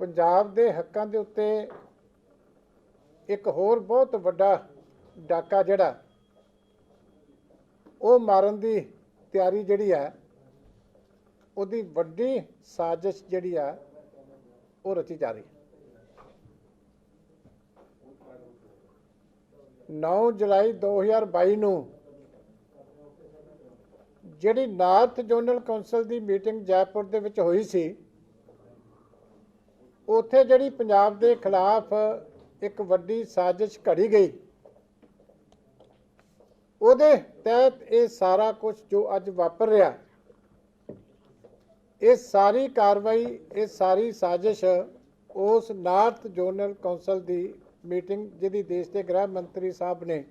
ਪੰਜਾਬ ਦੇ ਹੱਕਾਂ ਦੇ ਉੱਤੇ ਇੱਕ ਹੋਰ ਬਹੁਤ ਵੱਡਾ ਡਾਕਾ ਜਿਹੜਾ, ਉਹ ਮਾਰਨ ਦੀ ਤਿਆਰੀ ਜਿਹੜੀ ਹੈ ਉਹਦੀ ਵੱਡੀ ਸਾਜ਼ਿਸ਼ ਜਿਹੜੀ ਆ, ਉਹ ਰਚੀ ਜਾ ਰਹੀ ਹੈ। 9 ਜੁਲਾਈ 2022 ਨੂੰ ਜਿਹੜੀ ਨਾਰਥ ਜ਼ੋਨਲ ਕੌਂਸਲ ਦੀ ਮੀਟਿੰਗ ਜੈਪੁਰ ਦੇ ਵਿੱਚ ਹੋਈ ਸੀ ਉੱਥੇ ਜਿਹੜੀ ਪੰਜਾਬ ਦੇ ਖਿਲਾਫ ਇੱਕ ਵੱਡੀ ਸਾਜ਼ਿਸ਼ ਘੜੀ ਗਈ। ਉਹਦੇ ਤਹਿਤ ਇਹ ਸਾਰਾ ਕੁਝ ਜੋ ਅੱਜ ਵਾਪਰ ਰਿਹਾ, ਇਹ ਸਾਰੀ ਕਾਰਵਾਈ, ਇਹ ਸਾਰੀ ਸਾਜ਼ਿਸ਼ ਉਸ ਨਾਰਥ ਜ਼ੋਨਲ ਕੌਂਸਲ ਦੀ ਮੀਟਿੰਗ ਜਿਹਦੀ ਦੇਸ਼ ਦੇ ਗ੍ਰਹਿ ਮੰਤਰੀ ਸਾਹਿਬ ਨੇ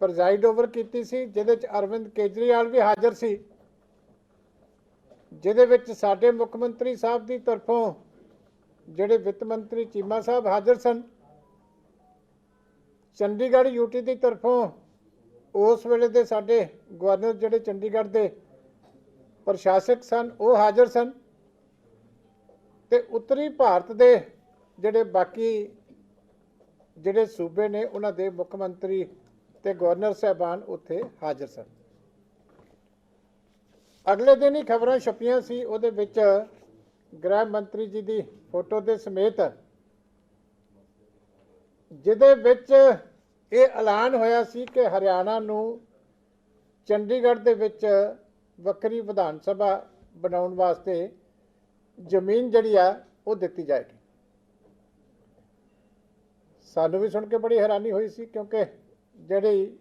ਪ੍ਰੈਜ਼ਾਈਡ ਓਵਰ ਕੀਤੀ ਸੀ, ਜਿਹਦੇ ਚ ਅਰਵਿੰਦ ਕੇਜਰੀਵਾਲ ਵੀ ਹਾਜ਼ਰ ਸੀ, ਜਿਹਦੇ ਵਿੱਚ ਸਾਡੇ ਮੁੱਖ ਮੰਤਰੀ ਸਾਹਿਬ ਦੀ ਤਰਫੋਂ ਜਿਹੜੇ ਵਿੱਤ ਮੰਤਰੀ ਚੀਮਾ ਸਾਹਿਬ ਹਾਜ਼ਰ ਸਨ, ਚੰਡੀਗੜ੍ਹ ਯੂਟੀ ਦੀ ਤਰਫੋਂ ਉਸ ਵੇਲੇ ਦੇ ਸਾਡੇ ਗਵਰਨਰ ਜਿਹੜੇ ਚੰਡੀਗੜ੍ਹ ਦੇ ਪ੍ਰਸ਼ਾਸਕ ਸਨ, ਉਹ ਹਾਜ਼ਰ ਸਨ ਤੇ ਉੱਤਰੀ ਭਾਰਤ ਦੇ ਜਿਹੜੇ ਬਾਕੀ ਜਿਹੜੇ ਸੂਬੇ ਨੇ, ਉਹਨਾਂ ਦੇ ਮੁੱਖ ਮੰਤਰੀ ਤੇ ਗਵਰਨਰ ਸਾਹਿਬਾਨ ਉੱਥੇ ਹਾਜ਼ਰ ਸਨ। ਅਗਲੇ ਦਿਨ ਹੀ ਖਬਰਾਂ ਛਪੀਆਂ ਸੀ, ਉਹਦੇ ਵਿੱਚ ਗ੍ਰਹਿ ਮੰਤਰੀ ਜੀ ਦੀ ਫੋਟੋ ਦੇ ਸਮੇਤ, ਜਿਹਦੇ ਵਿੱਚ ਇਹ ਐਲਾਨ ਹੋਇਆ ਸੀ ਕਿ ਹਰਿਆਣਾ ਨੂੰ ਚੰਡੀਗੜ੍ਹ ਦੇ ਵਿੱਚ ਵੱਖਰੀ ਵਿਧਾਨ ਸਭਾ ਬਣਾਉਣ ਵਾਸਤੇ ਜ਼ਮੀਨ ਜਿਹੜੀ ਆ, ਉਹ ਦਿੱਤੀ ਜਾਏਗੀ। ਸਾਨੂੰ ਵੀ ਸੁਣ ਕੇ ਬੜੀ ਹੈਰਾਨੀ ਹੋਈ ਸੀ, ਕਿਉਂਕਿ ਜਿਹੜੀ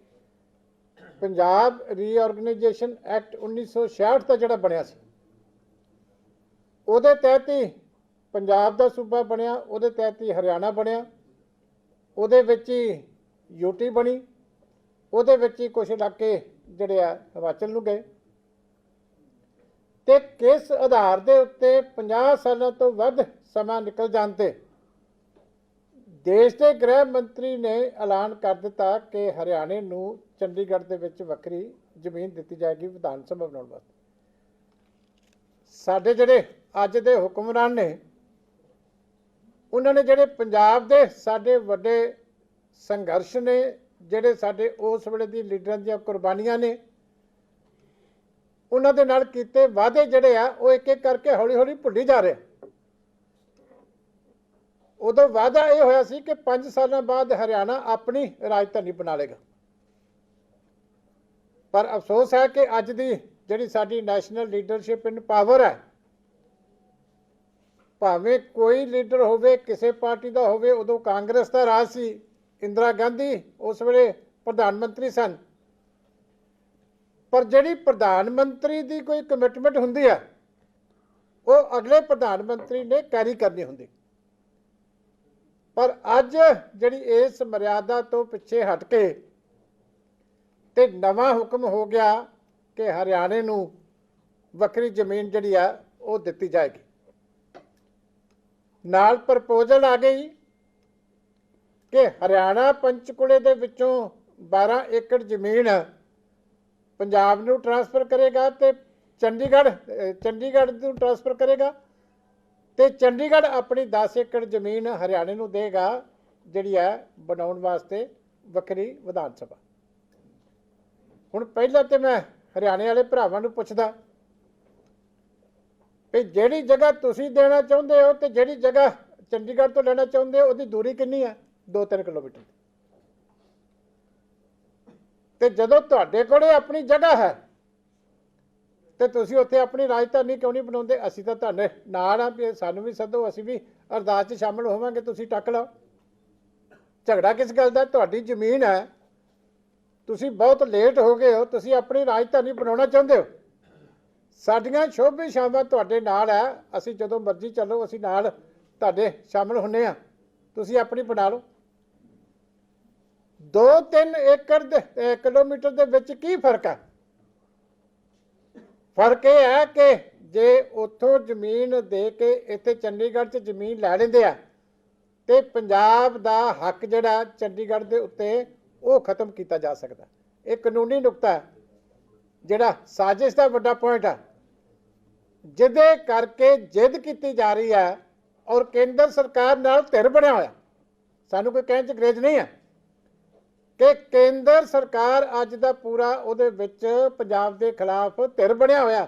ਪੰਜਾਬ ਰੀਆਰਗੇਨਾਈਜੇਸ਼ਨ ਐਕਟ 1966 ਦਾ ਜਿਹੜਾ ਬਣਿਆ ਸੀ ਉਹਦੇ ਤਹਿਤ ਹੀ ਪੰਜਾਬ ਦਾ ਸੂਬਾ ਬਣਿਆ, ਉਹਦੇ ਤਹਿਤ ਹੀ ਹਰਿਆਣਾ ਬਣਿਆ, ਉਹਦੇ ਵਿੱਚ ਹੀ ਯੂਟੀ ਬਣੀ, ਉਹਦੇ ਵਿੱਚ ਹੀ ਕੁਝ ਇਲਾਕੇ ਜਿਹੜੇ ਆ ਹਿਮਾਚਲ ਨੂੰ ਗਏ। ਤੇ ਕਿਸ ਆਧਾਰ ਦੇ ਉੱਤੇ 50 ਸਾਲਾਂ ਤੋਂ ਵੱਧ ਸਮਾਂ ਨਿਕਲ ਜਾਣ ਤੇ ਦੇਸ਼ ਦੇ ਗ੍ਰਹਿ ਮੰਤਰੀ ਨੇ ਐਲਾਨ ਕਰ ਦਿੱਤਾ ਕਿ ਹਰਿਆਣੇ ਨੂੰ ਚੰਡੀਗੜ੍ਹ ਦੇ ਵਿੱਚ ਵੱਖਰੀ ਜ਼ਮੀਨ ਦਿੱਤੀ ਜਾਏਗੀ ਵਿਧਾਨ ਸਭਾ ਬਣਾਉਣ ਵਾਸਤੇ। ਸਾਡੇ ਜਿਹੜੇ ਅੱਜ ਦੇ ਹੁਕਮਰਾਨ ਨੇ, ਉਹਨਾਂ ਨੇ ਜਿਹੜੇ ਪੰਜਾਬ ਦੇ ਸਾਡੇ ਵੱਡੇ ਸੰਘਰਸ਼ ਨੇ, ਜਿਹੜੇ ਸਾਡੇ ਉਸ ਵੇਲੇ ਦੀ ਲੀਡਰਾਂ ਦੀਆਂ ਕੁਰਬਾਨੀਆਂ ਨੇ, ਉਹਨਾਂ ਦੇ ਨਾਲ ਕੀਤੇ ਵਾਅਦੇ ਜਿਹੜੇ ਆ, ਉਹ ਇੱਕ ਇੱਕ ਕਰਕੇ ਹੌਲੀ ਹੌਲੀ ਭੁੱਲੀ ਜਾ ਰਹੇ ਉਦੋਂ ਵਾਅਦਾ ਇਹ ਹੋਇਆ ਸੀ ਕਿ 5 ਸਾਲਾਂ ਬਾਅਦ ਹਰਿਆਣਾ ਆਪਣੀ ਰਾਜਧਾਨੀ ਬਣਾ ਲੇਗਾ ਪਰ ਅਫਸੋਸ ਹੈ ਕਿ ਅੱਜ ਦੀ ਜਿਹੜੀ ਸਾਡੀ ਨੈਸ਼ਨਲ ਲੀਡਰਸ਼ਿਪ ਇਨ ਪਾਵਰ ਹੈ, ਭਾਵੇਂ ਕੋਈ ਲੀਡਰ ਹੋਵੇ, ਕਿਸੇ ਪਾਰਟੀ ਦਾ ਹੋਵੇ, ਉਦੋਂ ਕਾਂਗਰਸ ਦਾ ਰਾਜ ਸੀ, ਇੰਦਰਾ ਗਾਂਧੀ ਉਸ ਵੇਲੇ ਪ੍ਰਧਾਨ ਮੰਤਰੀ ਸਨ। ਪਰ ਜਿਹੜੀ ਪ੍ਰਧਾਨ ਮੰਤਰੀ ਦੀ ਕੋਈ ਕਮਿਟਮੈਂਟ ਹੁੰਦੀ ਹੈ, ਉਹ ਅਗਲੇ ਪ੍ਰਧਾਨ ਮੰਤਰੀ ਨੇ ਕੈਰੀ ਕਰਨੀ ਹੁੰਦੀ। ਪਰ ਅੱਜ ਜਿਹੜੀ ਇਸ ਮਰਿਆਦਾ ਤੋਂ ਪਿੱਛੇ ਹਟ ਕੇ ਤੇ ਨਵਾਂ ਹੁਕਮ ਹੋ ਗਿਆ ਕਿ ਹਰਿਆਣੇ ਨੂੰ ਵੱਖਰੀ ਜ਼ਮੀਨ ਜਿਹੜੀ ਆ, ਉਹ ਦਿੱਤੀ ਜਾਏਗੀ। ਨਾਲ ਪ੍ਰਪੋਜ਼ਲ ਆ ਗਈ ਕਿ ਹਰਿਆਣਾ ਪੰਚਕੁਲੇ ਦੇ ਵਿੱਚੋਂ 12 ਏਕੜ ਜ਼ਮੀਨ ਪੰਜਾਬ ਨੂੰ ਟਰਾਂਸਫਰ ਕਰੇਗਾ ਤੇ ਚੰਡੀਗੜ੍ਹ ਚੰਡੀਗੜ੍ਹ ਨੂੰ ਟਰਾਂਸਫਰ ਕਰੇਗਾ ਤੇ ਚੰਡੀਗੜ੍ਹ ਆਪਣੀ 10 ਏਕੜ ਜ਼ਮੀਨ ਹਰਿਆਣੇ ਨੂੰ ਦੇਗਾ, ਜਿਹੜੀ ਹੈ ਬਣਾਉਣ ਵਾਸਤੇ ਵੱਖਰੀ ਵਿਧਾਨ ਸਭਾ। ਹੁਣ ਪਹਿਲਾਂ ਤੇ ਮੈਂ ਹਰਿਆਣੇ ਵਾਲੇ ਭਰਾਵਾਂ ਨੂੰ ਪੁੱਛਦਾ ਵੀ ਜਿਹੜੀ ਜਗ੍ਹਾ ਤੁਸੀਂ ਦੇਣਾ ਚਾਹੁੰਦੇ ਹੋ ਤੇ ਜਿਹੜੀ ਜਗ੍ਹਾ ਚੰਡੀਗੜ੍ਹ ਤੋਂ ਲੈਣਾ ਚਾਹੁੰਦੇ ਹੋ, ਉਹਦੀ ਦੂਰੀ ਕਿੰਨੀ ਹੈ? 2-3 ਕਿਲੋਮੀਟਰ। ਤੇ ਜਦੋਂ ਤੁਹਾਡੇ ਕੋਲੇ ਆਪਣੀ ਜਗ੍ਹਾ ਹੈ, ਤੇ ਤੁਸੀਂ ਉੱਥੇ ਆਪਣੀ ਰਾਜਧਾਨੀ ਕਿਉਂ ਨਹੀਂ ਬਣਾਉਂਦੇ? ਅਸੀਂ ਤਾਂ ਤੁਹਾਡੇ ਨਾਲ ਆ ਵੀ ਸਾਨੂੰ ਵੀ ਸੱਦੋ, ਅਸੀਂ ਵੀ ਅਰਦਾਸ 'ਚ ਸ਼ਾਮਲ ਹੋਵਾਂਗੇ, ਤੁਸੀਂ ਟੱਕ ਲਓ। ਝਗੜਾ ਕਿਸ ਗੱਲ ਦਾ? ਤੁਹਾਡੀ ਜ਼ਮੀਨ ਹੈ ਤੁਸੀਂ ਬਹੁਤ ਲੇਟ ਹੋ ਗਏ ਹੋ, ਤੁਸੀਂ ਆਪਣੀ ਰਾਜਧਾਨੀ ਬਣਾਉਣਾ ਚਾਹੁੰਦੇ ਹੋ। ਸਾਡੀਆਂ ਸ਼ੋਭੇ ਸ਼ਾਮਾਂ ਤੁਹਾਡੇ ਨਾਲ ਹੈ। ਅਸੀਂ ਜਦੋਂ ਮਰਜ਼ੀ ਚੱਲੋ, ਅਸੀਂ ਨਾਲ ਤੁਹਾਡੇ ਸ਼ਾਮਲ ਹੁੰਨੇ ਆ ਤੁਸੀਂ ਆਪਣੀ ਬਣਾ ਲਓ। 2-3 ਏਕੜ ਦੇ ਕਿਲੋਮੀਟਰ ਦੇ ਵਿੱਚ ਕੀ ਫ਼ਰਕ ਹੈ? ਫ਼ਰਕ ਇਹ ਹੈ ਕਿ ਜੇ ਉੱਥੋਂ ਜ਼ਮੀਨ ਦੇ ਕੇ ਇੱਥੇ ਚੰਡੀਗੜ੍ਹ 'ਚ ਜ਼ਮੀਨ ਲੈ ਲੈਂਦੇ ਆ, ਤੇ ਪੰਜਾਬ ਦਾ ਹੱਕ ਜਿਹੜਾ ਚੰਡੀਗੜ੍ਹ ਦੇ ਉੱਤੇ ਉਹ ਖਤਮ ਕੀਤਾ ਜਾ ਸਕਦਾ। ਇਹ ਕਾਨੂੰਨੀ ਨੁਕਤਾ ਜਿਹੜਾ ਸਾਜ਼ਿਸ਼ ਦਾ ਵੱਡਾ ਪੁਆਇੰਟ ਆ ਜਿਹਦੇ ਕਰਕੇ ਜਿੱਦ ਕੀਤੀ ਜਾ ਰਹੀ ਹੈ ਔਰ ਕੇਂਦਰ ਸਰਕਾਰ ਨਾਲ ਧਿਰ ਬਣਿਆ ਹੋਇਆ। ਸਾਨੂੰ ਕੋਈ ਕਹਿਣ ਚ ਗਰੇਜ ਨਹੀਂ ਹੈ ਕਿ ਕੇਂਦਰ ਸਰਕਾਰ ਅੱਜ ਦਾ ਪੂਰਾ ਉਹਦੇ ਵਿੱਚ ਪੰਜਾਬ ਦੇ ਖਿਲਾਫ ਧਿਰ ਬਣਿਆ ਹੋਇਆ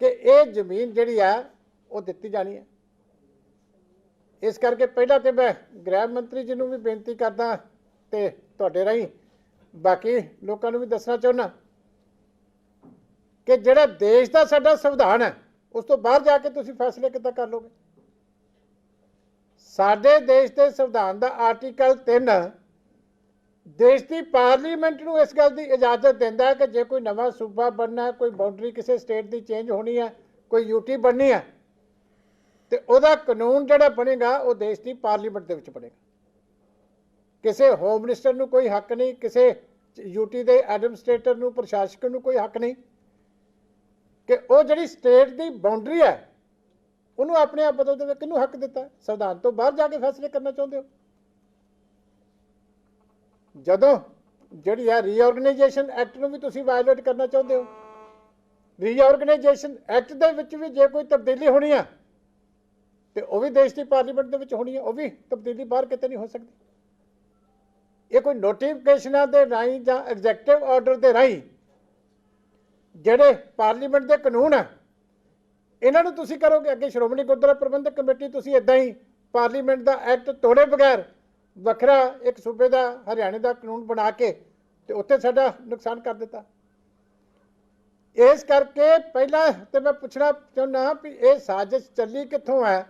ਕਿ ਇਹ ਜ਼ਮੀਨ ਜਿਹੜੀ ਆ ਉਹ ਦਿੱਤੀ ਜਾਣੀ ਹੈ। ਇਸ ਕਰਕੇ ਪਹਿਲਾਂ ਤੇ ਮੈਂ ਗ੍ਰਹਿ ਮੰਤਰੀ ਜੀ ਨੂੰ ਵੀ ਬੇਨਤੀ ਕਰਦਾ ਤੇ ਤੁਹਾਡੇ ਰਾਹੀਂ। ਬਾਕੀ ਲੋਕਾਂ ਨੂੰ ਵੀ ਦੱਸਣਾ ਚਾਹੁੰਦਾ ਕਿ ਜਿਹੜਾ ਦੇਸ਼ ਦਾ ਸਾਡਾ ਸੰਵਿਧਾਨ ਹੈ, ਉਸ ਤੋਂ ਬਾਹਰ ਜਾ ਕੇ ਤੁਸੀਂ ਫੈਸਲੇ ਕਿੱਦਾਂ ਕਰ ਲੋਗੇ? ਸਾਡੇ ਦੇਸ਼ ਦੇ ਸੰਵਿਧਾਨ ਦਾ ਆਰਟੀਕਲ 3 ਦੇਸ਼ ਦੀ ਪਾਰਲੀਮੈਂਟ ਨੂੰ ਇਸ ਗੱਲ ਦੀ ਇਜਾਜ਼ਤ ਦਿੰਦਾ ਹੈ ਕਿ ਜੇ ਕੋਈ ਨਵਾਂ ਸੂਬਾ ਬਣਨਾ ਹੈ, ਕੋਈ ਬਾਉਂਡਰੀ ਕਿਸੇ ਸਟੇਟ ਦੀ ਚੇਂਜ ਹੋਣੀ ਹੈ, ਕੋਈ ਯੂਟੀ ਬਣਨੀ ਹੈ, ਤੇ ਉਹਦਾ ਕਾਨੂੰਨ ਜਿਹੜਾ ਬਣੇਗਾ, ਉਹ ਦੇਸ਼ ਦੀ ਪਾਰਲੀਮੈਂਟ ਦੇ ਵਿੱਚ ਬਣੇਗਾ। ਕਿਸੇ ਹੋਮ ਮਿਨਿਸਟਰ ਨੂੰ ਕੋਈ ਹੱਕ ਨਹੀਂ, ਕਿਸੇ ਯੂਟੀ ਦੇ ਐਡਮਿਨਿਸਟ੍ਰੇਟਰ ਨੂੰ, ਪ੍ਰਸ਼ਾਸਕ ਨੂੰ ਕੋਈ ਹੱਕ ਨਹੀਂ। ਕਿ ਉਹ ਜਿਹੜੀ ਸਟੇਟ ਦੀ ਬਾਉਂਡਰੀ ਹੈ, ਉਹਨੂੰ ਆਪਣੇ ਆਪ ਬਦਲ ਦੇਵੇ ਕਿਹਨੂੰ ਹੱਕ ਦਿੱਤਾ? ਸੰਵਿਧਾਨ ਤੋਂ ਬਾਹਰ ਜਾ ਕੇ ਫੈਸਲੇ ਕਰਨਾ ਚਾਹੁੰਦੇ ਹੋ? ਜਦੋਂ ਜਿਹੜੀ ਹੈ ਰੀਆਰਗੇਨਾਈਜੇਸ਼ਨ ਐਕਟ ਨੂੰ ਵੀ ਤੁਸੀਂ ਵਾਇਓਲੇਟ ਕਰਨਾ ਚਾਹੁੰਦੇ ਹੋ? ਰੀਆਰਗੇਨਾਈਜੇਸ਼ਨ ਐਕਟ ਦੇ ਵਿੱਚ ਵੀ ਜੇ ਕੋਈ ਤਬਦੀਲੀ ਹੋਣੀ ਆ, ਤੇ ਉਹ ਵੀ ਦੇਸ਼ ਦੀ ਪਾਰਲੀਮੈਂਟ ਦੇ ਵਿੱਚ ਹੋਣੀ ਹੈ ਉਹ ਵੀ ਤਬਦੀਲੀ ਬਾਹਰ ਕਿਤੇ ਨਹੀਂ ਹੋ ਸਕਦੀ। ਇਹ ਕੋਈ ਨੋਟੀਫਿਕੇਸ਼ਨਾਂ ਦੇ ਰਾਹੀਂ ਜਾਂ ਐਗਜ਼ੈਕਟਿਵ ਆਰਡਰ ਦੇ ਰਾਹੀਂ ਜਿਹੜੇ ਪਾਰਲੀਮੈਂਟ ਦੇ ਕਾਨੂੰਨ ਆ, ਇਹਨਾਂ ਨੂੰ ਤੁਸੀਂ ਕਰੋਗੇ? ਅੱਗੇ ਸ਼੍ਰੋਮਣੀ ਗੁਰਦੁਆਰਾ ਪ੍ਰਬੰਧਕ ਕਮੇਟੀ ਤੁਸੀਂ ਇਦਾਂ ਹੀ ਪਾਰਲੀਮੈਂਟ ਦਾ ਐਕਟ ਤੋੜੇ ਬਗੈਰ ਵੱਖਰਾ ਇੱਕ ਸੂਬੇ ਦਾ, ਹਰਿਆਣੇ ਦਾ ਕਾਨੂੰਨ ਬਣਾ ਕੇ ਤੇ ਉੱਥੇ ਸਾਡਾ ਨੁਕਸਾਨ ਕਰ ਦਿੱਤਾ। ਇਸ ਕਰਕੇ ਪਹਿਲਾਂ ਤੇ ਮੈਂ ਪੁੱਛਣਾ ਚਾਹੁੰਦਾ ਵੀ ਇਹ ਸਾਜ਼ਿਸ਼ ਚੱਲੀ ਕਿੱਥੋਂ ਹੈ?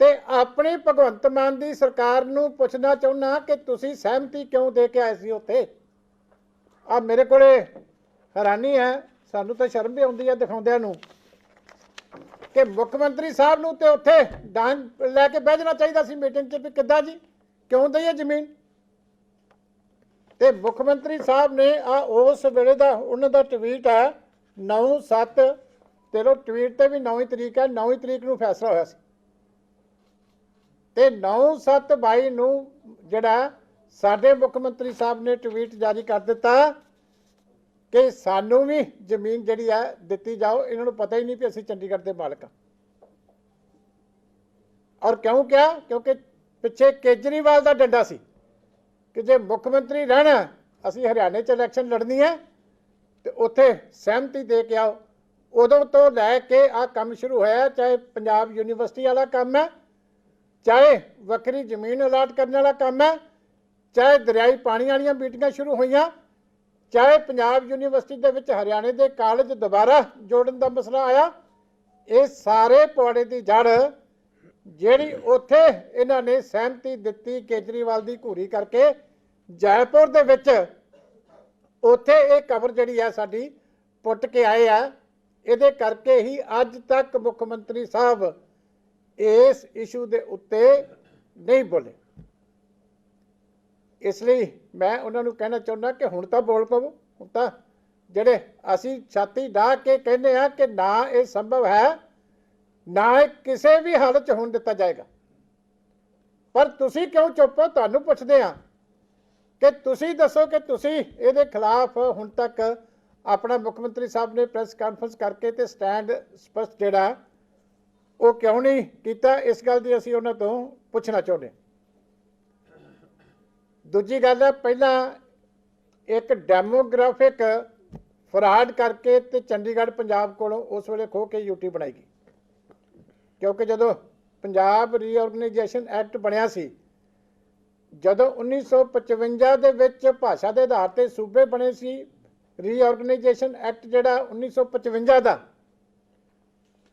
ਤੇ ਆਪਣੀ ਭਗਵੰਤ ਮਾਨ ਦੀ ਸਰਕਾਰ ਨੂੰ ਪੁੱਛਣਾ ਚਾਹੁੰਦਾ ਕਿ ਤੁਸੀਂ ਸਹਿਮਤੀ ਕਿਉਂ ਦੇ ਕੇ ਆਏ ਸੀ ਉੱਥੇ? ਆ ਮੇਰੇ ਕੋਲੇ ਹੈਰਾਨੀ ਹੈ, ਸਾਨੂੰ ਤਾਂ ਸ਼ਰਮ ਵੀ ਆਉਂਦੀ ਹੈ ਦਿਖਾਉਂਦਿਆਂ ਨੂੰ ਕਿ ਮੁੱਖ ਮੰਤਰੀ ਸਾਹਿਬ ਨੂੰ ਤੇ ਉੱਥੇ ਡਾਂਗ ਲੈ ਕੇ ਬਹਿ ਜਾਣਾ ਚਾਹੀਦਾ ਸੀ ਮੀਟਿੰਗ 'ਚ ਵੀ ਕਿੱਦਾਂ ਜੀ? ਕਿਉਂ ਦਈਏ ਜ਼ਮੀਨ? ਤੇ ਮੁੱਖ ਮੰਤਰੀ ਸਾਹਿਬ ਨੇ ਆ ਉਸ ਵੇਲੇ ਦਾ ਉਹਨਾਂ ਦਾ ਟਵੀਟ ਹੈ 9/7 ਤੇਰੋ ਟਵੀਟ ਤੇ ਵੀ 9 ਤਰੀਕ ਹੈ 9 ਤਰੀਕ ਨੂੰ ਫੈਸਲਾ ਹੋਇਆ ਸੀ। ਤੇ 9/7/22 ਨੂੰ ਜਿਹੜਾ ਸਾਡੇ ਮੁੱਖ ਮੰਤਰੀ ਸਾਹਿਬ ਨੇ ਟਵੀਟ ਜਾਰੀ ਕਰ ਦਿੱਤਾ ਕਿ ਸਾਨੂੰ ਵੀ ਜ਼ਮੀਨ ਜਿਹੜੀ ਹੈ ਦਿੱਤੀ ਜਾਓ, ਇਹਨਾਂ ਨੂੰ ਪਤਾ ਹੀ ਨਹੀਂ ਵੀ ਅਸੀਂ ਚੰਡੀਗੜ੍ਹ ਦੇ ਮਾਲਕ ਹਾਂ ਔਰ ਕਿਉਂ ਕਿਹਾ? ਕਿਉਂਕਿ ਪਿੱਛੇ ਕੇਜਰੀਵਾਲ ਦਾ ਡੰਡਾ ਸੀ ਕਿ ਜੇ ਮੁੱਖ ਮੰਤਰੀ ਰਹਿਣਾ, ਅਸੀਂ ਹਰਿਆਣੇ 'ਚ ਇਲੈਕਸ਼ਨ ਲੜਨੀ ਹੈ, ਤੇ ਉੱਥੇ ਸਹਿਮਤੀ ਦੇ ਕੇ ਆਓ। ਉਦੋਂ ਤੋਂ ਲੈ ਕੇ ਆ ਕੰਮ ਸ਼ੁਰੂ ਹੋਇਆ, ਚਾਹੇ ਪੰਜਾਬ ਯੂਨੀਵਰਸਿਟੀ ਵਾਲਾ ਕੰਮ ਹੈ ਚਾਹੇ ਵੱਖਰੀ ਜ਼ਮੀਨ ਅਲਾਟ ਕਰਨ ਵਾਲਾ ਕੰਮ ਹੈ, ਚਾਹੇ ਦਰਿਆਈ ਪਾਣੀ ਵਾਲੀਆਂ ਮੀਟਿੰਗਾਂ ਸ਼ੁਰੂ ਹੋਈਆਂ, ਚਾਹੇ ਪੰਜਾਬ ਯੂਨੀਵਰਸਿਟੀ ਦੇ ਵਿੱਚ ਹਰਿਆਣੇ ਦੇ ਕਾਲਜ ਦੁਬਾਰਾ ਜੋੜਨ ਦਾ ਮਸਲਾ ਆਇਆ, ਇਹ ਸਾਰੇ ਪੌੜੇ ਦੀ ਜੜ ਜਿਹੜੀ ਉੱਥੇ ਇਹਨਾਂ ਨੇ ਸਹਿਮਤੀ ਦਿੱਤੀ ਕੇਜਰੀਵਾਲ ਦੀ ਘੂਰੀ ਕਰਕੇ, ਜੈਪੁਰ ਦੇ ਵਿੱਚ ਉੱਥੇ ਇਹ ਕਬਰ ਜਿਹੜੀ ਆ ਸਾਡੀ ਪੁੱਟ ਕੇ ਆਏ ਆ, ਇਹਦੇ ਕਰਕੇ ਹੀ ਅੱਜ ਤੱਕ ਮੁੱਖ ਮੰਤਰੀ ਸਾਹਿਬ ਇਸ ਇਸ਼ੂ ਦੇ ਉੱਤੇ ਨਹੀਂ ਬੋਲੇ। ਇਸ ਲਈ ਮੈਂ ਉਹਨਾਂ ਨੂੰ ਕਹਿਣਾ ਚਾਹੁੰਦਾ ਕਿ ਹੁਣ ਤਾਂ ਬੋਲ ਪਵੋ। ਹੁਣ ਤਾਂ ਜਿਹੜੇ ਅਸੀਂ ਛਾਤੀ ਢਾ ਕੇ ਕਹਿੰਦੇ ਆ ਕਿ ਨਾ ਇਹ ਸੰਭਵ ਹੈ, ਨਾ ਇਹ ਕਿਸੇ ਵੀ ਹਾਲਤ 'ਚ ਹੋਣ ਦਿੱਤਾ ਜਾਏਗਾ। ਪਰ ਤੁਸੀਂ ਕਿਉਂ ਚੁੱਪ ਹੋ? ਤੁਹਾਨੂੰ ਪੁੱਛਦੇ ਆ ਕਿ ਤੁਸੀਂ ਦੱਸੋ ਕਿ ਤੁਸੀਂ ਇਹਦੇ ਖਿਲਾਫ ਹੁਣ ਤੱਕ ਆਪਣਾ ਮੁੱਖ ਮੰਤਰੀ ਸਾਹਿਬ ਨੇ ਪ੍ਰੈਸ ਕਾਨਫਰੰਸ ਕਰਕੇ ਤੇ ਸਟੈਂਡ ਸਪਸ਼ਟ ਜਿਹੜਾ ਉਹ ਕਿਉਂ ਨਹੀਂ ਕੀਤਾ? ਇਸ ਗੱਲ ਦੀ ਅਸੀਂ ਉਹਨਾਂ ਤੋਂ ਪੁੱਛਣਾ ਚਾਹੁੰਦੇ ਦੂਜੀ ਗੱਲ ਹੈ, ਪਹਿਲਾਂ ਇੱਕ ਡੈਮੋਗ੍ਰਾਫਿਕ ਫਰਾਡ ਕਰਕੇ ਤੇ ਚੰਡੀਗੜ੍ਹ ਪੰਜਾਬ ਕੋਲੋਂ ਉਸ ਵੇਲੇ ਖੋ ਕੇ ਯੂਟੀ ਬਣਾਈ ਗਈ। ਕਿਉਂਕਿ ਜਦੋਂ ਪੰਜਾਬ ਰੀਆਰਗੇਨਾਈਜੇਸ਼ਨ ਐਕਟ ਬਣਿਆ ਸੀ, ਜਦੋਂ 1955 ਦੇ ਵਿੱਚ ਭਾਸ਼ਾ ਦੇ ਆਧਾਰ ਤੇ ਸੂਬੇ ਬਣੇ ਸੀ ਰੀਆਰਗੇਨਾਈਜੇਸ਼ਨ ਐਕਟ ਜਿਹੜਾ 1955 ਦਾ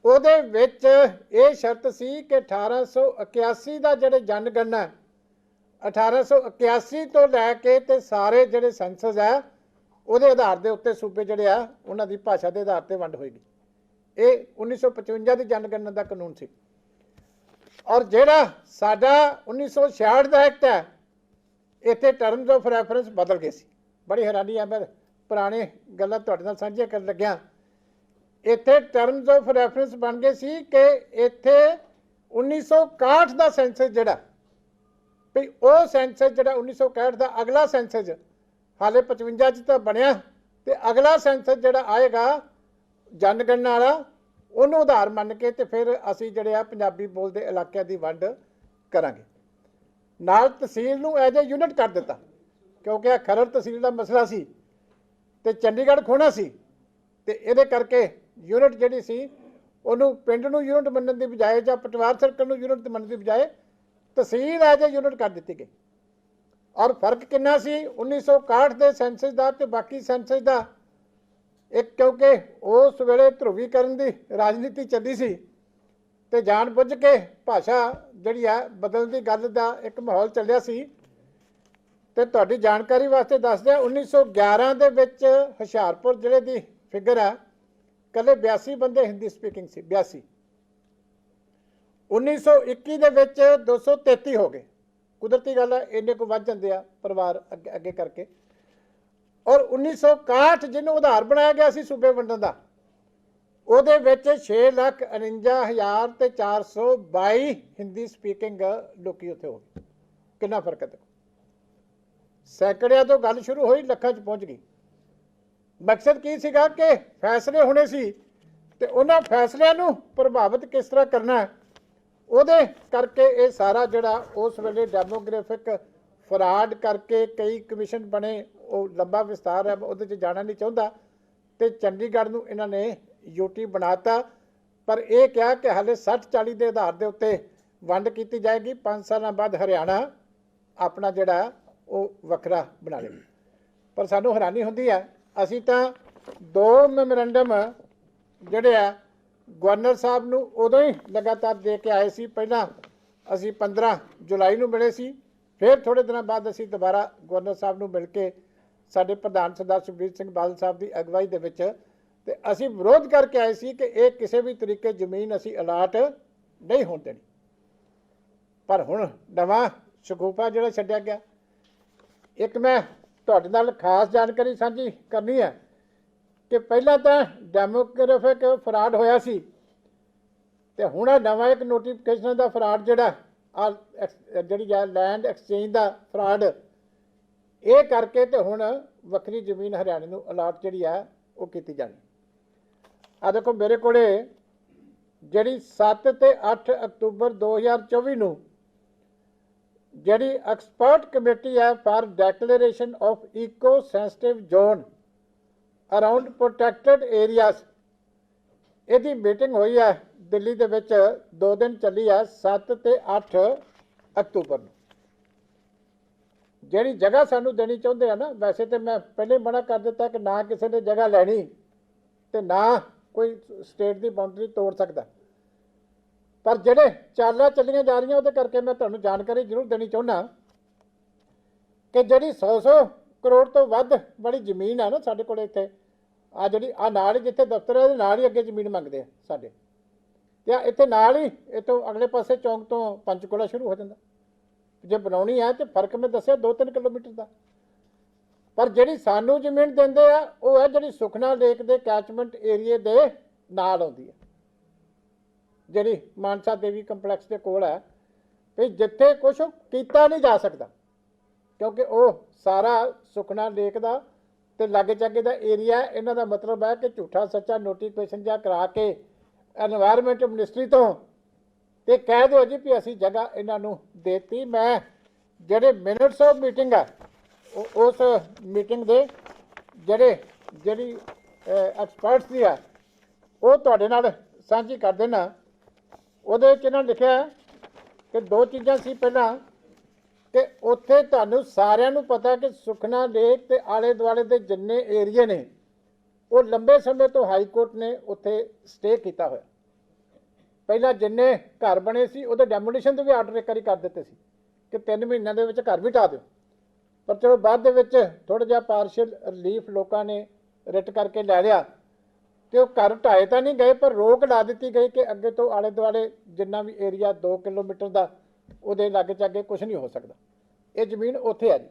ਉਹਦੇ ਵਿੱਚ ਇਹ ਸ਼ਰਤ ਸੀ ਕਿ 1881 ਦਾ ਜਿਹੜੇ ਜਨਗਣਨਾ 1881 ਤੋਂ ਲੈ ਕੇ ਤੇ ਸਾਰੇ ਜਿਹੜੇ ਸੈਂਸਸ ਹੈ, ਉਹਦੇ ਆਧਾਰ ਦੇ ਉੱਤੇ ਸੂਬੇ ਜਿਹੜੇ ਆ, ਉਹਨਾਂ ਦੀ ਭਾਸ਼ਾ ਦੇ ਆਧਾਰ ਤੇ ਵੰਡ ਹੋਏਗੀ। ਇਹ 1955 ਦੀ ਜਨਗਣਨਾ ਦਾ ਕਾਨੂੰਨ ਸੀ। ਔਰ ਜਿਹੜਾ ਸਾਡਾ 1966 ਦਾ ਐਕਟ ਹੈ, ਇੱਥੇ ਟਰਮਸ ਆਫ ਰੈਫਰੈਂਸ ਬਦਲ ਗਏ ਸੀ। ਬੜੀ ਹੈਰਾਨੀ ਹੈ ਮੈਂ ਪੁਰਾਣੇ ਗੱਲਾਂ ਤੁਹਾਡੇ ਨਾਲ ਸਾਂਝੀਆਂ ਕਰਨ ਲੱਗਿਆ ਇੱਥੇ ਟਰਮਸ ਆਫ ਰੈਫਰੈਂਸ ਬਣ ਗਏ ਸੀ ਕਿ ਇੱਥੇ 1961 ਦਾ ਸੈਂਸਸ ਜਿਹੜਾ, ਵੀ ਉਹ ਸੈਂਸਸ ਜਿਹੜਾ 1961 ਦਾ ਅਗਲਾ ਸੈਂਸਸ ਹਾਲੇ 55 ਚ ਤਾਂ ਬਣਿਆ ਤੇ ਅਗਲਾ ਸੈਂਸਸ ਜਿਹੜਾ ਆਏਗਾ ਜਨਗਣਨਾ ਵਾਲਾ, ਉਹਨੂੰ ਆਧਾਰ ਮੰਨ ਕੇ ਤੇ ਫਿਰ ਅਸੀਂ ਜਿਹੜੇ ਆ ਪੰਜਾਬੀ ਬੋਲਦੇ ਇਲਾਕਿਆਂ ਦੀ ਵੰਡ ਕਰਾਂਗੇ। ਨਾਲ ਤਹਿਸੀਲ ਨੂੰ ਐਜ ਅ ਯੂਨਿਟ ਕਰ ਦਿੱਤਾ, ਕਿਉਂਕਿ ਆ ਖਰੜ ਤਹਿਸੀਲ ਦਾ ਮਸਲਾ ਸੀ ਤੇ ਚੰਡੀਗੜ੍ਹ ਖੋਣਾ ਸੀ ਤੇ ਇਹਦੇ ਕਰਕੇ ਯੂਨਿਟ ਜਿਹੜੀ ਸੀ, ਉਹਨੂੰ ਪਿੰਡ ਨੂੰ ਯੂਨਿਟ ਮੰਨਣ ਦੀ ਬਜਾਏ ਜਾਂ ਪਟਵਾਰ ਸਰਕਲ ਨੂੰ ਯੂਨਿਟ ਮੰਨਣ ਦੀ ਬਜਾਏ ਤਹਿਸੀਲ ਐਜ ਅ ਯੂਨਿਟ ਕਰ ਦਿੱਤੀ ਗਈ। ਔਰ ਫ਼ਰਕ ਕਿੰਨਾ ਸੀ? 1961 ਦੇ ਸੈਂਸਸ ਦਾ ਤੇ ਬਾਕੀ ਸੈਂਸਸ ਦਾ। ਇੱਕ ਕਿਉਂਕਿ ਉਸ ਵੇਲੇ ਧਰੁਵੀਕਰਨ ਦੀ ਰਾਜਨੀਤੀ ਚੱਲੀ ਸੀ ਤੇ ਜਾਣ ਬੁੱਝ ਕੇ ਭਾਸ਼ਾ ਜਿਹੜੀ ਆ ਬਦਲਣ ਦੀ ਗੱਲ ਦਾ ਇੱਕ ਮਾਹੌਲ ਚੱਲਿਆ ਸੀ। ਤੇ ਤੁਹਾਡੀ ਜਾਣਕਾਰੀ ਵਾਸਤੇ ਦੱਸ ਦਿਆਂ 1911 ਦੇ ਵਿੱਚ ਹੁਸ਼ਿਆਰਪੁਰ ਜ਼ਿਲ੍ਹੇ ਦੀ ਫਿਗਰ ਆ। ਕੱਲੇ 82 ਬੰਦੇ ਹਿੰਦੀ ਸਪੀਕਿੰਗ ਸੀ 82 1921 ਦੇ ਵਿੱਚ 233 ਹੋ ਗਏ। ਕੁਦਰਤੀ ਗੱਲ ਹੈ, ਇੰਨੇ ਕੋ ਵੱਧ ਜਾਂਦੇ ਆ ਪਰਿਵਾਰ ਅੱਗੇ ਅੱਗੇ ਕਰਕੇ। ਔਰ 1961 ਜਿਹਨੂੰ ਉਧਾਰ ਬਣਾਇਆ ਗਿਆ ਸੀ ਸੂਬੇ ਵੰਡਣ ਦਾ, ਉਹਦੇ ਵਿੱਚ 6 ਲੱਖ 49 ਹਜ਼ਾਰ ਤੇ 422 ਹਿੰਦੀ ਸਪੀਕਿੰਗ ਲੋਕੀ ਉੱਥੇ ਹੋ ਗਏ। ਕਿੰਨਾ ਫ਼ਰਕ ਹੈ ਸੈਂਕੜਿਆਂ ਤੋਂ ਗੱਲ ਸ਼ੁਰੂ ਹੋਈ, ਲੱਖਾਂ 'ਚ ਪਹੁੰਚ ਗਈ। ਮਕਸਦ ਕੀ ਸੀਗਾ ਕਿ ਫੈਸਲੇ ਹੋਣੇ ਸੀ ਤੇ ਉਹਨਾਂ ਫੈਸਲਿਆਂ ਨੂੰ ਪ੍ਰਭਾਵਿਤ ਕਿਸ ਤਰ੍ਹਾਂ ਕਰਨਾ ਹੈ? ਉਹਦੇ ਕਰਕੇ ਇਹ ਸਾਰਾ ਜਿਹੜਾ ਉਸ ਵੇਲੇ ਡੈਮੋਗ੍ਰਾਫਿਕ ਫਰਾਡ ਕਰਕੇ ਕਈ ਕਮਿਸ਼ਨ ਬਣੇ, ਉਹ ਲੰਬਾ ਵਿਸਤਾਰ ਹੈ ਉਹਦੇ 'ਚ ਜਾਣਾ ਨਹੀਂ ਚਾਹੁੰਦਾ। ਤੇ ਚੰਡੀਗੜ੍ਹ ਨੂੰ ਇਹਨਾਂ ਨੇ ਯੂਟੀ ਬਣਾਤਾ, ਪਰ ਇਹ ਕਿਹਾ ਕਿ ਹਾਲੇ 60 40 ਦੇ ਆਧਾਰ ਦੇ ਉੱਤੇ ਵੰਡ ਕੀਤੀ ਜਾਏਗੀ। 5 ਸਾਲਾਂ ਬਾਅਦ ਹਰਿਆਣਾ ਆਪਣਾ ਜਿਹੜਾ ਉਹ ਵੱਖਰਾ ਬਣਾ ਲੇਗਾ ਪਰ ਸਾਨੂੰ ਹੈਰਾਨੀ ਹੁੰਦੀ ਹੈ ਅਸੀਂ ਤਾਂ ਦੋ ਮੈਮੋਰੈਂਡਮ ਜਿਹੜੇ ਆ, ਗਵਰਨਰ ਸਾਹਿਬ ਨੂੰ ਉਦੋਂ ਹੀ ਲਗਾਤਾਰ ਦੇ ਕੇ ਆਏ ਸੀ। ਪਹਿਲਾਂ ਅਸੀਂ 15 ਜੁਲਾਈ ਨੂੰ ਮਿਲੇ ਸੀ, ਫਿਰ ਥੋੜੇ ਦਿਨਾਂ ਬਾਅਦ ਅਸੀਂ ਦੁਬਾਰਾ ਗਵਰਨਰ ਸਾਹਿਬ ਨੂੰ ਮਿਲ ਕੇ ਸਾਡੇ ਪ੍ਰਧਾਨ ਸਰਦਾਰ ਸੁਖਬੀਰ ਸਿੰਘ ਬਾਦਲ ਸਾਹਿਬ ਦੀ ਅਗਵਾਈ ਦੇ ਵਿੱਚ ਤੇ ਅਸੀਂ ਵਿਰੋਧ ਕਰਕੇ ਆਏ ਸੀ ਕਿ ਇਹ ਕਿਸੇ ਵੀ ਤਰੀਕੇ ਜ਼ਮੀਨ ਅਸੀਂ ਅਲਾਟ ਨਹੀਂ ਹੋਣ ਦੇਣੀ। ਪਰ ਹੁਣ ਨਵਾਂ ਸ਼ਗੂਫਾ ਜਿਹੜਾ ਛੱਡਿਆ ਗਿਆ। ਇੱਕ ਮੈਂ ਤੁਹਾਡੇ ਨਾਲ ਖਾਸ ਜਾਣਕਾਰੀ ਸਾਂਝੀ ਕਰਨੀ ਹੈ ਕਿ ਪਹਿਲਾਂ ਤਾਂ ਡੈਮੋਗ੍ਰਾਫਿਕ ਫਰਾਡ ਹੋਇਆ ਸੀ ਤੇ ਹੁਣ ਇਹ ਨਵਾਂ ਇੱਕ ਨੋਟੀਫਿਕੇਸ਼ਨ ਦਾ ਫਰਾਡ ਜਿਹੜਾ ਆ ਜਿਹੜੀ ਹੈ ਲੈਂਡ ਐਕਸਚੇਂਜ ਦਾ ਫਰਾਡ ਇਹ ਕਰਕੇ ਤੇ ਹੁਣ ਵੱਖਰੀ ਜ਼ਮੀਨ ਹਰਿਆਣੇ ਨੂੰ ਅਲਾਟ ਜਿਹੜੀ ਆ, ਉਹ ਕੀਤੀ ਜਾਣੀ। ਆ ਦੇਖੋ ਮੇਰੇ ਕੋਲੇ ਜਿਹੜੀ 7 ਤੇ 8 ਅਕਤੂਬਰ 2024 ਨੂੰ ਜਿਹੜੀ ਐਕਸਪਰਟ ਕਮੇਟੀ ਹੈ for declaration of eco sensitive zone around protected areas. ਇਹਦੀ ਮੀਟਿੰਗ ਹੋਈ ਹੈ ਦਿੱਲੀ ਦੇ ਵਿੱਚ, ਦੋ ਦਿਨ ਚੱਲੀ ਹੈ 7 ਤੇ 8 ਅਕਤੂਬਰ ਨੂੰ। ਜਿਹੜੀ ਜਗ੍ਹਾ ਸਾਨੂੰ ਦੇਣੀ ਚਾਹੁੰਦੇ ਆ ਨਾ, ਵੈਸੇ ਤੇ ਮੈਂ ਪਹਿਲੇ ਮਨਾ ਕਰ ਦਿੱਤਾ ਕਿ ਨਾ ਕਿਸੇ ਨੇ ਜਗ੍ਹਾ ਲੈਣੀ ਤੇ ਨਾ ਕੋਈ ਸਟੇਟ ਦੀ ਬਾਉਂਡਰੀ ਤੋੜ ਸਕਦਾ। ਪਰ ਜਿਹੜੇ ਚਾਲਾਂ ਚੱਲੀਆਂ ਜਾ ਰਹੀਆਂ ਉਹਦੇ ਕਰਕੇ ਮੈਂ ਤੁਹਾਨੂੰ ਜਾਣਕਾਰੀ ਜ਼ਰੂਰ ਦੇਣੀ ਚਾਹੁੰਦਾ ਕਿ ਜਿਹੜੀ 100-100 ਕਰੋੜ ਤੋਂ ਵੱਧ ਬੜੀ ਜ਼ਮੀਨ ਆ ਨਾ ਸਾਡੇ ਕੋਲ ਇੱਥੇ, ਆ ਜਿਹੜੀ, ਆ ਨਾਲ ਹੀ ਜਿੱਥੇ ਦਫ਼ਤਰ ਹੈ ਇਹਦੇ ਨਾਲ ਹੀ ਅੱਗੇ ਜ਼ਮੀਨ ਮੰਗਦੇ ਆ ਸਾਡੇ। ਤੇ ਆਹ ਇੱਥੇ ਨਾਲ ਹੀ ਇਤੋਂ ਅਗਲੇ ਪਾਸੇ ਚੌਂਕ ਤੋਂ ਪੰਚਕੂਲਾ ਸ਼ੁਰੂ ਹੋ ਜਾਂਦਾ। ਜੇ ਬਣਾਉਣੀ ਹੈ ਤੇ ਫ਼ਰਕ ਮੈਂ ਦੱਸਿਆ 2-3 ਕਿਲੋਮੀਟਰ ਦਾ। ਪਰ ਜਿਹੜੀ ਸਾਨੂੰ ਜ਼ਮੀਨ ਦਿੰਦੇ ਆ, ਉਹ ਹੈ ਜਿਹੜੀ ਸੁਖਨਾ ਲੇਕ ਦੇ ਕੈਚਮੈਂਟ ਏਰੀਏ ਦੇ ਨਾਲ ਆਉਂਦੀ ਹੈ ਜਿਹੜੀ ਮਾਨਸਾ ਦੇਵੀ ਕੰਪਲੈਕਸ ਦੇ ਕੋਲ ਹੈ, ਵੀ ਜਿੱਥੇ ਕੁਝ ਕੀਤਾ ਨਹੀਂ ਜਾ ਸਕਦਾ, ਕਿਉਂਕਿ ਉਹ ਸਾਰਾ ਸੁਖਣਾ ਲੇਕ ਦਾ ਤੇ ਲਾਗੇ ਚਾਗੇ ਦਾ ਏਰੀਆ ਇਹਨਾਂ ਦਾ ਮਤਲਬ ਹੈ ਕਿ ਝੂਠਾ ਸੱਚਾ ਨੋਟੀਫਿਕੇਸ਼ਨ ਜਾਂ ਕਰਾ ਕੇ এনवायरमेंट ਮਿਨਿਸਟਰੀ ਤੋਂ ਤੇ ਕਹਿ ਦਿਓ ਜੀ ਵੀ ਅਸੀਂ ਜਗ੍ਹਾ ਇਹਨਾਂ ਨੂੰ ਦੇਤੀ, ਮੈਂ ਜਿਹੜੇ ਮਿੰਟਸ ਆਫ ਮੀਟਿੰਗ ਆ ਉਸ ਮੀਟਿੰਗ ਦੇ ਜਿਹੜੇ, ਜਿਹੜੀ ਐਕਸਪਰਟਸ ਦੀ ਆ ਉਹ ਤੁਹਾਡੇ ਨਾਲ ਸਾਂਝੀ ਕਰ ਦੇਣਾ ਉਹਦੇ ਵਿੱਚ ਇਹਨਾਂ ਲਿਖਿਆ ਕਿ ਦੋ ਚੀਜ਼ਾਂ ਸੀ ਪਹਿਲਾਂ ਕਿ ਉੱਥੇ ਤੁਹਾਨੂੰ ਸਾਰਿਆਂ ਨੂੰ ਪਤਾ ਕਿ ਸੁਖਨਾ ਲੇਕ ਤੇ ਆਲੇ ਦੁਆਲੇ ਦੇ ਜਿੰਨੇ ਏਰੀਏ ਨੇ, ਉਹ ਲੰਬੇ ਸਮੇਂ ਤੋਂ ਹਾਈ ਕੋਰਟ ਨੇ ਉੱਥੇ ਸਟੇ ਕੀਤਾ ਹੋਇਆ। ਪਹਿਲਾਂ ਜਿੰਨੇ ਘਰ ਬਣੇ ਸੀ, ਉਹਦੇ ਡੈਮੋਲੀਸ਼ਨ ਦੇ ਵੀ ਆਰਡਰ ਇੱਕ ਵਾਰੀ ਕਰ ਦਿੱਤੇ ਸੀ ਕਿ 3 ਮਹੀਨਿਆਂ ਦੇ ਵਿੱਚ ਘਰ ਵੀ ਢਾ ਦਿਓ। ਪਰ ਚਲੋ ਬਾਅਦ ਦੇ ਵਿੱਚ ਥੋੜਾ ਜਿਹਾ ਪਾਰਸ਼ਲ ਰਿਲੀਫ ਲੋਕਾਂ ਨੇ ਰਿਟ ਕਰਕੇ ਲੈ ਲਿਆ। ਤੇ ਉਹ ਘਰ ਢਾਏ ਤਾਂ ਨਹੀਂ ਗਏ, ਪਰ ਰੋਕ ਲਾ ਦਿੱਤੀ ਗਈ ਕਿ ਅੱਗੇ ਤੋਂ ਆਲੇ ਦੁਆਲੇ ਜਿੰਨਾ ਵੀ ਏਰੀਆ 2 ਕਿਲੋਮੀਟਰ ਦਾ ਉਹਦੇ ਲਾਗੇ ਚਾਗੇ ਕੁਝ ਨਹੀਂ ਹੋ ਸਕਦਾ। ਇਹ ਜ਼ਮੀਨ ਉੱਥੇ ਆ ਜੀ।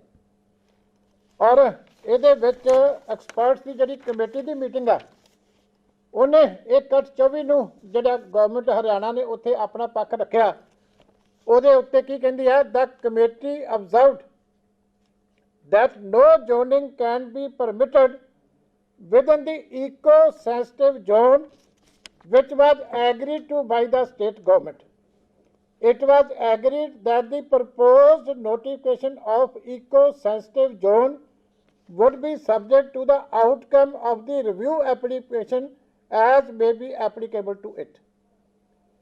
ਔਰ ਇਹਦੇ ਵਿੱਚ ਐਕਸਪਰਟਸ ਦੀ ਜਿਹੜੀ ਕਮੇਟੀ ਦੀ ਮੀਟਿੰਗ ਆ, ਉਹਨੇ 1/24 ਨੂੰ ਜਿਹੜਾ ਗਵਰਨਮੈਂਟ ਹਰਿਆਣਾ ਨੇ ਉੱਥੇ ਆਪਣਾ ਪੱਖ ਰੱਖਿਆ, ਉਹਦੇ ਉੱਤੇ ਕੀ ਕਹਿੰਦੀ ਹੈ the committee observed that no zoning can be permitted within the eco-sensitive zone which was agreed to by the state government. It was agreed that the proposed notification of eco-sensitive zone would be subject to the outcome of the review application as may be applicable to it.